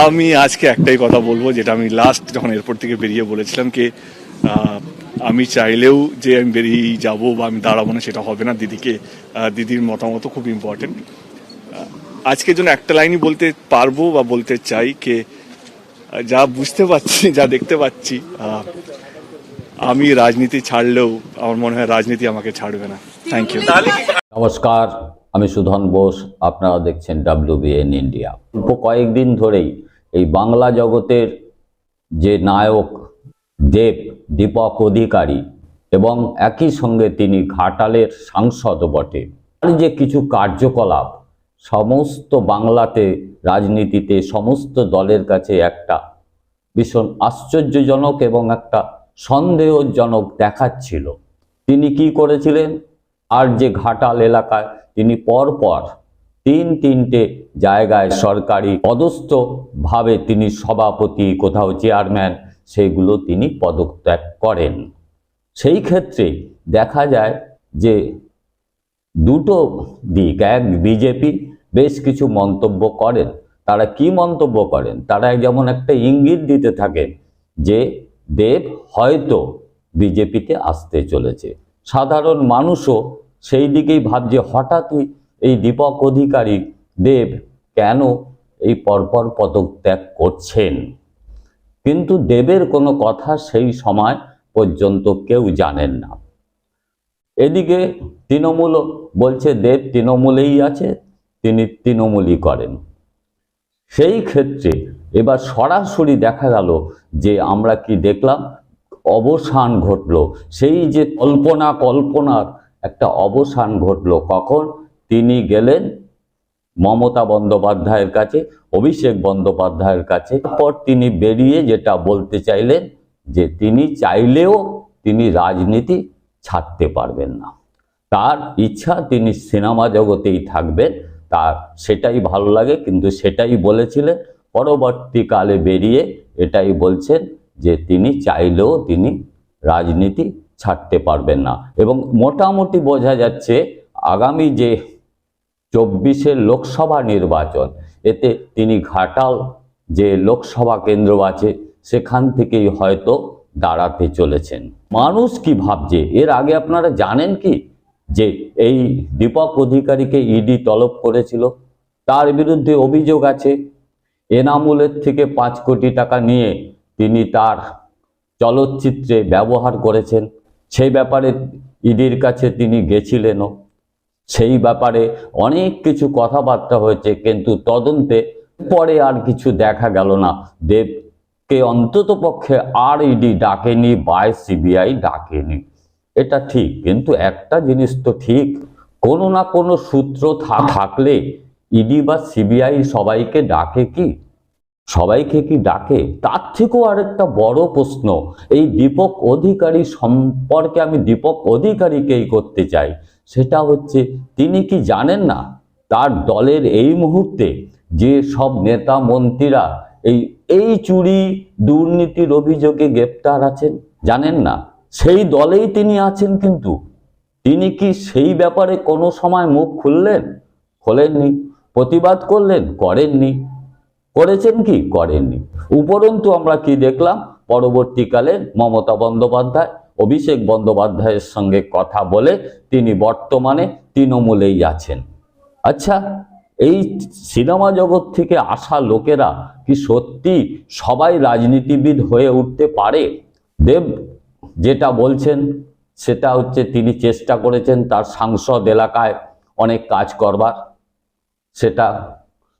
আমি আজকে একটাই কথা বলব যেটা আমি লাস্ট যখন এয়ারপোর্ট থেকে বেরিয়ে বলেছিলাম কি আমি চাইলেও যে আমি বেরিয়ে যাব বা আমি দাঁড়াবো না সেটা হবে না। দিদিকে দিদির মতামত খুব ইম্পর্টেন্ট আজকের জন্য একটা লাইনই বলতে পারব বা বলতে চাই কে যা বুঝতে পারছি যা দেখতে পাচ্ছি আহ, আমি রাজনীতি ছাড়লেও আমার মনে হয় রাজনীতি আমাকে ছাড়বে না। থ্যাংক ইউ নমস্কার আমি সুধন বোস আপনারা দেখছেন ডাব্লিউবিএন ইন্ডিয়া অল্প কয়েকদিন ধরেই এই বাংলা জগতের যে নায়ক দেব দীপক অধিকারী এবং একই সঙ্গে তিনি ঘাটালের সাংসদ বটে তার যে কিছু কার্যকলাপ সমস্ত বাংলাতে রাজনীতিতে সমস্ত দলের কাছে একটা ভীষণ আশ্চর্যজনক এবং একটা সন্দেহজনক দেখাচ্ছিল। তিনি কি করেছিলেন? আর যে ঘাটাল এলাকায় তিনি পরপর তিন তিনটে জায়গায় সরকারি পদস্থ ভাবে তিনি সভাপতি, কোথাও চেয়ারম্যান, সেগুলো তিনি পদত্যাগ করেন। সেই ক্ষেত্রে দেখা যায় যে দুটো দিক, এক বিজেপি বেশ কিছু মন্তব্য করেন। তারা কি মন্তব্য করেন? তারা যেমন একটা ইঙ্গিত দিতে থাকেন যে দেব হয়তো বিজেপিতে আসতে চলেছে। সাধারণ মানুষও সেই দিকেই ভাবছে, হঠাৎই এই দীপক অধিকারী দেব কেন এই পরপর পদত্যাগ করছেন? কিন্তু দেবের কোনো কথা সেই সময় পর্যন্ত কেউ জানেন না। এদিকে তৃণমূল বলছে, দেব তৃণমূলেই আছে, তিনি তৃণমূলই করেন। সেই ক্ষেত্রে এবার সরাসরি দেখা গেল যে আমরা কি দেখলাম? অবসান ঘটলো। সেই যে কল্পনা কল্পনার একটা অবসান ঘটলো। কখন? তিনি গেলেন মমতা বন্দ্যোপাধ্যায়ের কাছে, অভিষেক বন্দ্যোপাধ্যায়ের কাছে। তারপর তিনি বেরিয়ে যেটা বলতে চাইলেন যে তিনি চাইলেও তিনি রাজনীতি ছাড়তে পারবেন না। তার ইচ্ছা তিনি সিনেমা জগতেই থাকবেন। তার সেটাই ভালো লাগে, কিন্তু সেটাই বলেছিলেন পরবর্তীকালে বেরিয়ে এটাই বলছেন যে তিনি চাইলেও তিনি রাজনীতি ছাড়তে পারবেন না। এবং মোটামুটি বোঝা যাচ্ছে আগামী যে চব্বিশের লোকসভা নির্বাচন, এতে তিনি ঘাটাল যে লোকসভা কেন্দ্র আছে, সেখান থেকেই হয়তো দাঁড়াতে চলেছেন। মানুষ কি ভাবছে? এর আগে আপনারা জানেন কি? যে এই দীপক অধিকারীকে ইডি তলব করেছিল, তার বিরুদ্ধে অভিযোগ আছে। এনামুলের থেকে পাঁচ কোটি টাকা নিয়ে তিনি তার চলচ্চিত্রে ব্যবহার করেছেন। সেই ব্যাপারে ইডির কাছে তিনি গেছিলেনও। সেই ব্যাপারে অনেক কিছু কথাবার্তা হয়েছে, কিন্তু তদন্তে পরে আর কিছু দেখা গেল না। দেবকে অন্তত পক্ষে আর ইডি ডাকেনি, বা সিবিআই ডাকেনি। এটা ঠিক, কিন্তু একটা জিনিস তো ঠিক, কোনো না কোনো সূত্র থাকলে ইডি বা সিবিআই সবাইকে ডাকে কি? সবাইকে কি ডাকে? তার থেকেও আরেকটা বড় প্রশ্ন, এই দীপক অধিকারী সম্পর্কে আমি দীপক অধিকারীকেই করতে চাই। সেটা হচ্ছে, তিনি কি জানেন না তার দলের এই মুহূর্তে যে সব নেতা মন্ত্রীরা এই এই চুরি দুর্নীতির অভিযোগে গ্রেপ্তার আছেন? জানেন না? সেই দলেই তিনি আছেন কিন্তু। তিনি কি সেই ব্যাপারে কোনো সময় মুখ খুললেন? খোলেননি। প্রতিবাদ করলেন, করেননি। করেছেন কি? করেননি। উপরন্তু আমরা কি দেখলাম? পরবর্তীকালে মমতা বন্দ্যোপাধ্যায়, অভিষেক বন্দ্যোপাধ্যায়ের সঙ্গে কথা বলে তিনি বর্তমানে তৃণমূলেই আছেন। আচ্ছা এই সিনেমা জগৎ থেকে আসা লোকেরা কি সত্যি সবাই রাজনীতিবিদ হয়ে উঠতে পারে? দেব যেটা বলছেন, সেটা হচ্ছে তিনি চেষ্টা করেছেন তার সাংসদ এলাকায় অনেক কাজ করবার। সেটা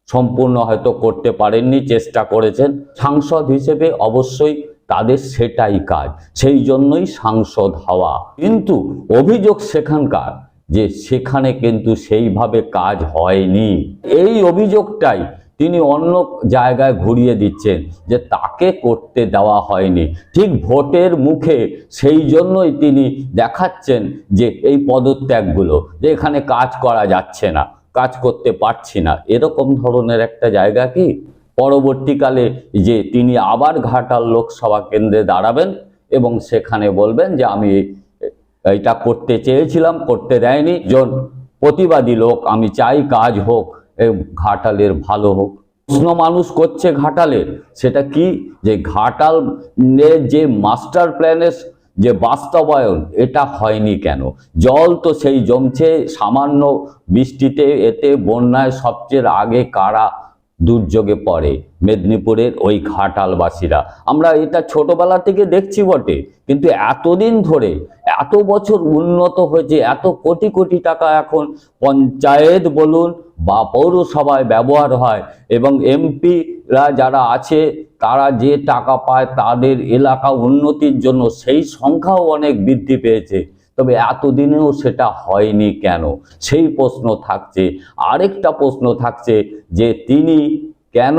সম্পূর্ণ হয়তো করতে পারেননি, চেষ্টা করেছেন। সাংসদ হিসেবে অবশ্যই তাদের সেটাই কাজ, সেই জন্যই সাংসদ হওয়া। কিন্তু অভিযোগ সেখানকার যে সেখানে কিন্তু সেইভাবে কাজ হয়নি। এই অভিযোগটাই তিনি অন্য জায়গায় ঘুরিয়ে দিচ্ছেন যে তাকে করতে দেওয়া হয়নি। ঠিক ভোটের মুখে সেই জন্যই তিনি দেখাচ্ছেন যে এই পদত্যাগগুলো, যে এখানে কাজ করা যাচ্ছে না। কাজ করতে পারছি না। এরকম ধরনের একটা জায়গা কি? পরবর্তীকালে যে তিনি আবার ঘাটাল লোকসভা কেন্দ্রে দাঁড়াবেন এবং সেখানে বলবেন যে আমি এটা করতে চেয়েছিলাম, করতে দেয়নি। জন প্রতিবাদী লোক, আমি চাই কাজ হোক ঘাটালের ভালো হোক। প্রশ্ন মানুষ করছে ঘাটালে, সেটা কি? যে ঘাটালের যে মাস্টার প্ল্যানের যে বাস্তবায়ন, এটা হয়নি কেন? জল তো সেই জমছে, সামান্য বৃষ্টিতে, এতে বন্যায় সবচেয়ে আগে কারা দুর্যোগে পড়ে মেদিনীপুরের ওই ঘাটালবাসীরা। আমরা এটা ছোটবেলা থেকে দেখছি বটে, কিন্তু এতদিন ধরে, এত বছর উন্নত হয়েছে, এত কোটি কোটি টাকা এখন পঞ্চায়েত বলুন বা পৌরসভায় ব্যবহার হয় এবং এমপিরা যারা আছে, তারা যে টাকা পায় তাদের এলাকা উন্নতির জন্য সেই সংখ্যাও অনেক বৃদ্ধি পেয়েছে। তবে এতদিনেও সেটা হয়নি কেন? সেই প্রশ্ন থাকছে। আরেকটা প্রশ্ন থাকছে যে তিনি কেন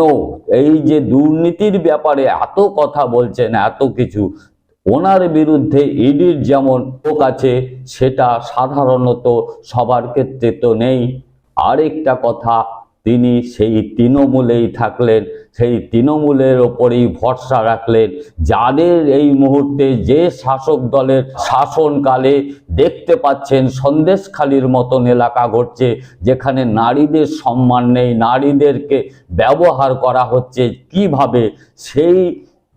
এই যে দুর্নীতির ব্যাপারে এত কথা বলছেন, এত কিছু, ওনার বিরুদ্ধে ইডির যেমন লোক আছে, সেটা সাধারণত সবার ক্ষেত্রে তো নেই। আরেকটা কথা তিনি সেই তৃণমূলেই থাকলেন, সেই তৃণমূলের ওপরেই ভরসা রাখলেন। যাদের এই মুহূর্তে যে শাসক দলের শাসনকালে দেখতে পাচ্ছেন, সন্দেশখালির মতন এলাকা ঘটছে, যেখানে নারীদের সম্মান নেই, নারীদেরকে ব্যবহার করা হচ্ছে, কীভাবে? সেই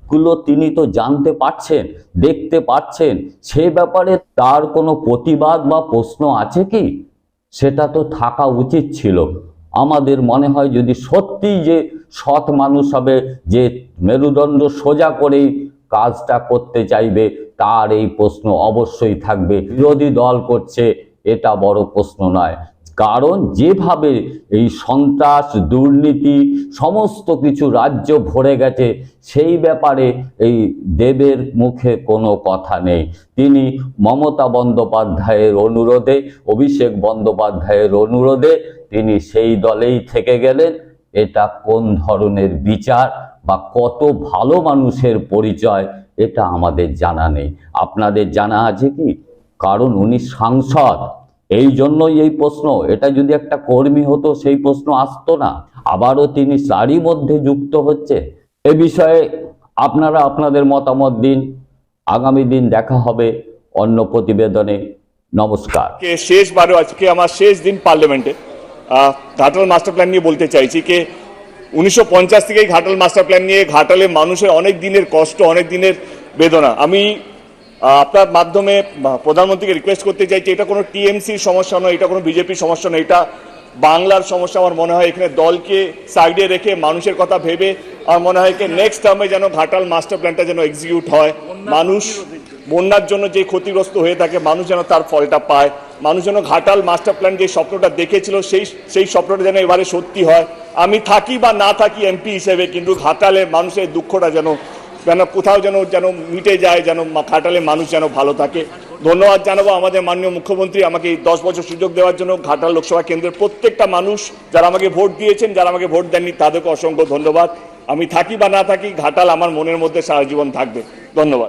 গুলো তিনি তো জানতে পারছেন, দেখতে পাচ্ছেন। সে ব্যাপারে তার কোনো প্রতিবাদ বা প্রশ্ন আছে কি? সেটা তো থাকা উচিত ছিল। আমাদের মনে হয় যদি সত্যিই যে সৎ মানুষ হবে, যে মেরুদণ্ড সোজা করেই কাজটা করতে চাইবে, তার এই প্রশ্ন অবশ্যই থাকবে। বিরোধী দল করছে, এটা বড় প্রশ্ন নয়। কারণ যেভাবে এই সন্ত্রাস, দুর্নীতি, সমস্ত কিছু রাজ্য ভরে গেছে, সেই ব্যাপারে এই দেবের মুখে কোনো কথা নেই। তিনি মমতা বন্দ্যোপাধ্যায়ের অনুরোধে, অভিষেক বন্দ্যোপাধ্যায়ের অনুরোধে তিনি সেই দলেই থেকে গেলেন। এটা কোন ধরনের বিচার বা কত ভালো মানুষের পরিচয়, এটা আমাদের জানা নেই। আপনাদের জানা আছে কি? কারণ উনি সাংসদ। এই জন্যই এই প্রশ্ন। এটা যদি একটা কর্মী হতো, সেই প্রশ্ন আসতো না। আবারও তিনি তারই মধ্যে যুক্ত হচ্ছে। এ বিষয়ে আপনারা আপনাদের মতামত দিন। আগামী দিন দেখা হবে অন্য প্রতিবেদনে। নমস্কার। কে শেষবারও আজকে আমার শেষ দিন পার্লামেন্টে। ঘাটাল মাস্টার প্ল্যান নিয়ে বলতে চাইছি যে উনিশশো পঞ্চাশ থেকেই ঘাটাল মাস্টার প্ল্যান নিয়ে ঘাটালে মানুষের অনেক দিনের কষ্ট, অনেক দিনের বেদনা। আমি আপনার মাধ্যমে প্রধানমন্ত্রীকে রিকোয়েস্ট করতে চাইছি এটা কোনো টিএমসির সমস্যা নয়, এটা কোনো বিজেপির সমস্যা নয়, এটা বাংলার সমস্যা আমার মনে হয়। এখানে দলকে সাইডে রেখে মানুষের কথা ভেবে আমার মনে হয় নেক্সট টার্মে যেন ঘাটাল মাস্টার প্ল্যানটা যেন এক্সিকিউট হয়। মানুষ বন্যার জন্য যে ক্ষতিগ্রস্ত হয়ে থাকে, মানুষ যেন তার ফলটা পায়। মানুষ যেন ঘাটাল মাস্টার প্ল্যান যে স্বপ্নটা দেখেছিল, সেই সেই স্বপ্নটা যেন এবারে সত্যি হয়। আমি থাকি বা না থাকি এমপি হিসেবে, কিন্তু ঘাটালে মানুষের দুঃখটা যেন যেন কোথাও যেন যেন মিটে যায়, যেন ঘাটালে মানুষ যেন ভালো থাকে। ধন্যবাদ জানাব আমাদের মাননীয় মুখ্যমন্ত্রী, আমাকে এই দশ বছর সুযোগ দেওয়ার জন্য ঘাটাল লোকসভা কেন্দ্রের প্রত্যেকটা মানুষ যারা আমাকে ভোট দিয়েছেন, যারা আমাকে ভোট দেননি, তাদেরকে অসংখ্য ধন্যবাদ। আমি থাকি বা না থাকি, ঘাটাল আমার মনের মধ্যে সারা জীবন থাকবে। ধন্যবাদ।